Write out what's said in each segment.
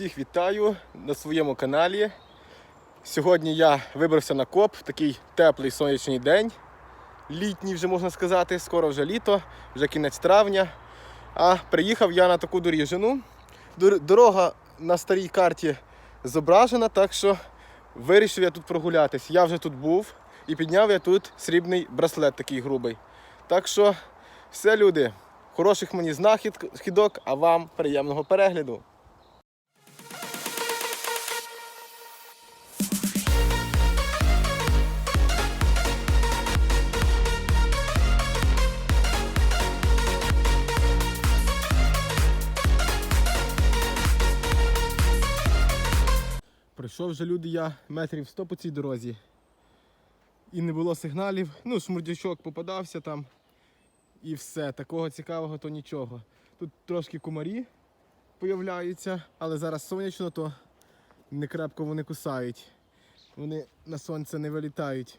Всіх вітаю на своєму каналі. Сьогодні я вибрався на коп такий теплий сонячний день. Літній вже можна сказати, скоро вже літо, вже кінець травня. А приїхав я на таку доріжину. Дорога на старій карті зображена, так що вирішив я тут прогулятись. Я вже тут був і підняв я тут срібний браслет такий грубий. Так що все, люди, хороших мені знахідок, а вам приємного перегляду. Пройшов вже люди я метрів 100 по цій дорозі. І не було сигналів. Ну, шмурдячок попадався там. І все. Такого цікавого то нічого. Тут трошки кумарі появляються, але зараз сонячно, то не крепко вони кусають. Вони на сонце не вилітають.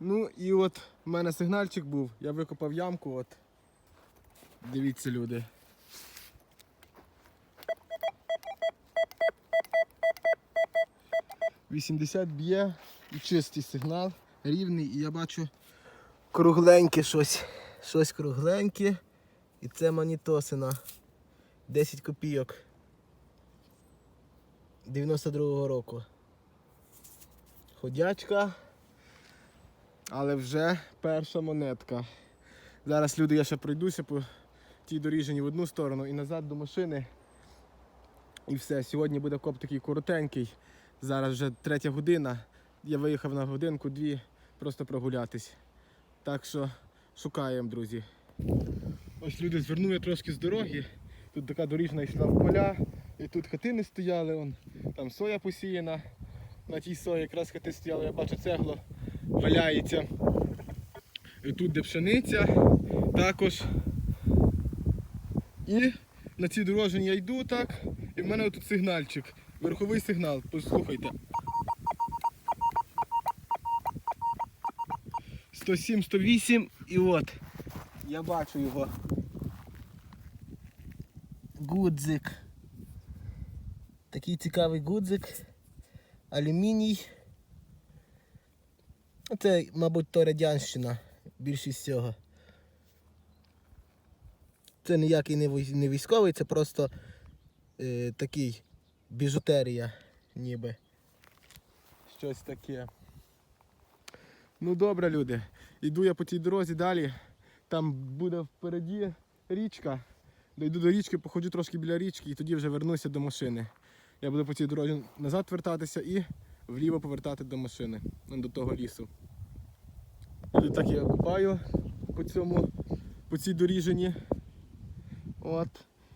Ну і от в мене сигнальчик був, я викопав ямку, от. Дивіться, люди. Вісімдесят б'є і чистий сигнал, рівний, і я бачу кругленьке щось. Щось кругленьке. І це манітосина. 10 копійок. 92-го року. Ходячка. Але вже перша монетка. Зараз люди я ще пройдуся по тій доріжені в одну сторону і назад до машини. І все. Сьогодні буде коп такий коротенький. Зараз вже третя година. Я виїхав на годинку-дві просто прогулятись. Так що шукаємо, друзі. Ось люди звернули трошки з дороги. Тут така доріжна йшла в поля, і тут хатини стояли, он, там соя посіяна. На тій сої якраз хати стояли, я бачу цегло валяється. І тут де пшениця також. І на цій дорожині я йду так, і в мене тут сигнальчик, верховий сигнал, послухайте. 107, 108 і от. Я бачу його. Гудзик. Такий цікавий гудзик. Алюміній. Це, мабуть, то радянщина. Більшість цього. Це ніякий не військовий, це просто е, такий біжутерія ніби. Щось таке. Ну добре, люди. Йду я по цій дорозі далі. Там буде впереді річка. Дойду до річки, походжу трошки біля річки і тоді вже вернуся до машини. Я буду по цій дорозі назад вертатися і вліво повертати до машини, ну, до того лісу. І так я купаю по цьому, по цій доріжині. От.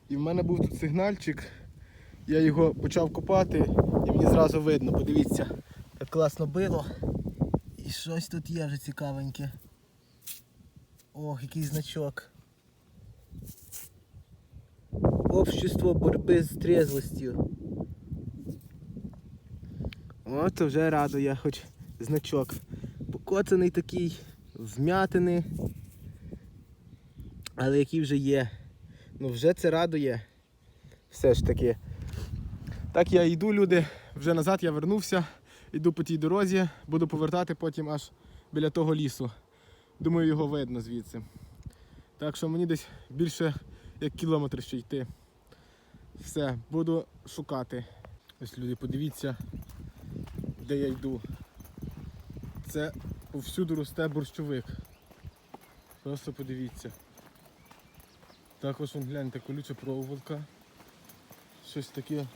І в мене був тут сигнальчик. Я його почав копати і мені зразу видно, подивіться, як класно било. І щось тут є вже цікавеньке. Ох, який значок. Общество боротьби з трезвостю. О, це вже радує, хоч значок. Покоцаний такий, вм'ятини. Але який вже є. Ну вже це радує. Все ж таки. Так я йду, люди, вже назад я вернувся, йду по тій дорозі, буду повертати потім аж біля того лісу. Думаю, його видно звідси. Так що мені десь більше як кілометр ще йти. Все, буду шукати. Ось люди, подивіться, де я йду. Це повсюду росте борщовик. Просто подивіться. Також вон, гляньте, колюча проволока. Щось таке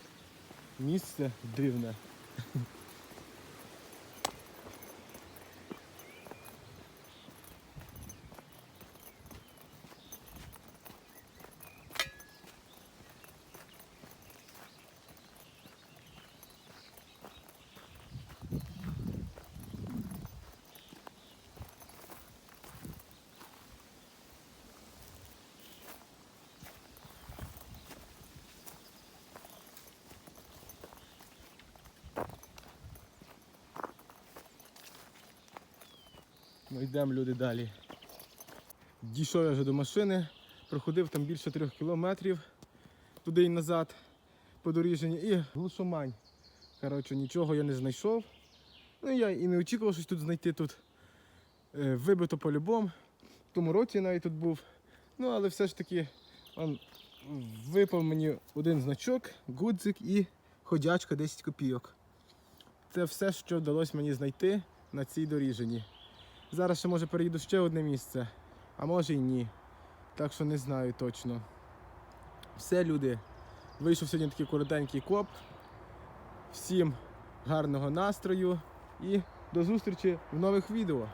місце дивне. Ну йдемо люди далі. Дійшов я вже до машини, проходив там більше трьох кілометрів туди і назад. по доріженні і глушомань. Коротше, нічого я не знайшов. Ну я і не очікував щось тут знайти тут. Е, вибито по-любому. В тому році я навіть тут був. Ну, але все ж таки он, випав мені один значок, гудзик і ходячка 10 копійок. Це все, що вдалося мені знайти на цій доріженні. Зараз ще може переїду ще одне місце, а може й ні. Так що не знаю точно. Все, люди. Вийшов сьогодні такий коротенький коп. Всім гарного настрою і до зустрічі в нових відео.